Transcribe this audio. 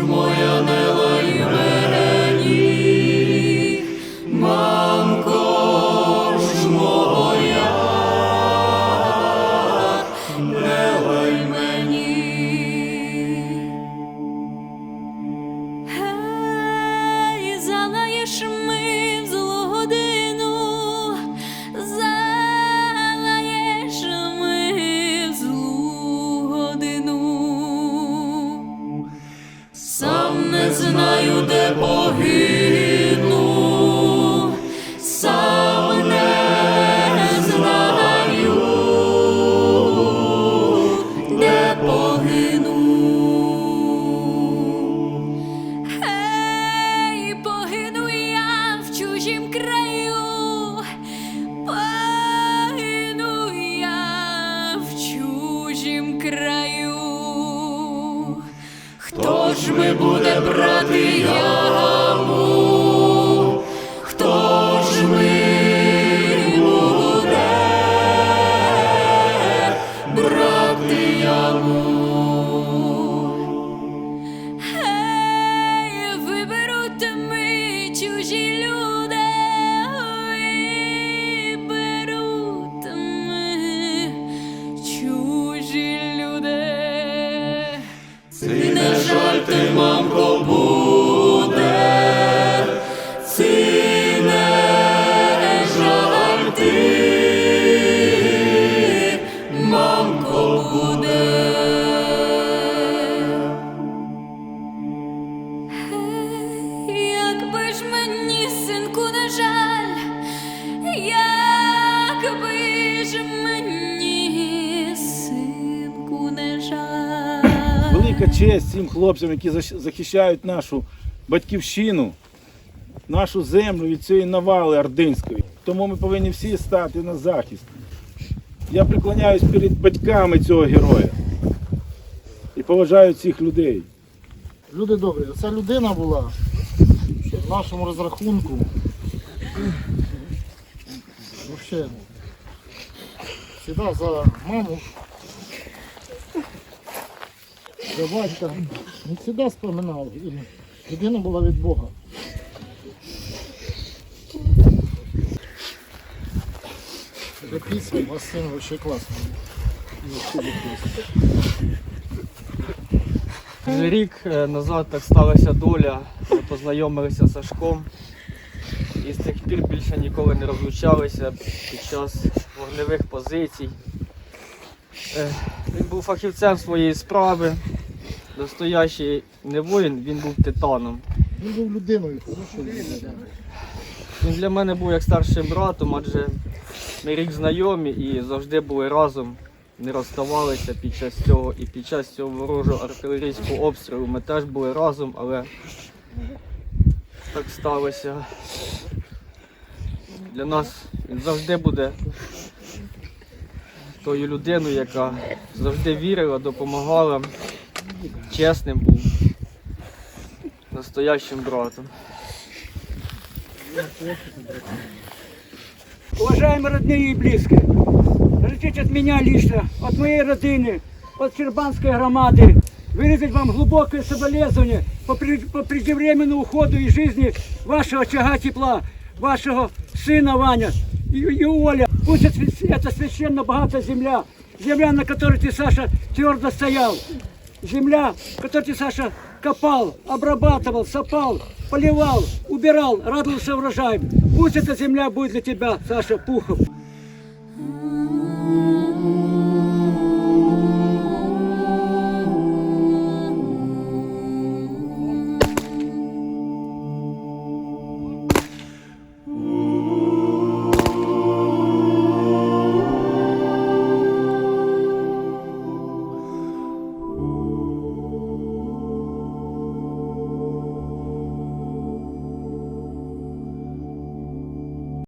мой. знаю, де погину, сам не знаю, де погину. Гей, погину я в чужім краї. Хто ж ми буде брати яму? Хто ж ми буде брати яму? Гей, виберуть ми чужі люди, Це не жаль ти, мамко, буде, це не жаль ти, мамко, буде. Якби ж мені, синку, не жаль, якби ж мені, Велика честь цим хлопцям, які захищають нашу батьківщину, нашу землю від цієї навали ординської. Тому ми повинні всі стати на захист. Я преклоняюсь перед батьками цього героя і поважаю цих людей. Люди добрі, ця людина була в нашому розрахунку. Вообще, всегда за маму, за батька. Він завжди споминав. І людина була від Бога. Пісня, у вас син вообще класний. Рік е, назад так сталася доля, ми познайомилися з Сашком і з тих пір більше ніколи не розлучалися під час вогневих позицій. Е, Він був фахівцем своєї справи, настоящий не воїн, він був титаном. Він був людиною, хорошою людиною. Він для мене був як старшим братом, адже ми рік знайомі і завжди були разом, не розставалися під час цього. І під час цього ворожого артилерійського обстрілу ми теж були разом, але так сталося. Для нас він завжди буде тою людиною, яка завжди вірила, допомагала, чесним був, настоящим братом. Уважаемые родные и близкие, разрешите от меня лично, от моей родины, от Чербанской громады, выразить вам глубокое соболезнование по, по преждевременному уходу из жизни вашего очага тепла, вашего сына Ваня и, и Оля. Пусть это священно богатая земля, земля, на которой ты, Саша, твердо стоял. земля, которую ты, Саша, копал, обрабатывал, сопал, поливал, убирал, радовался урожаем. Пусть эта земля будет для тебя, Саша Пухов.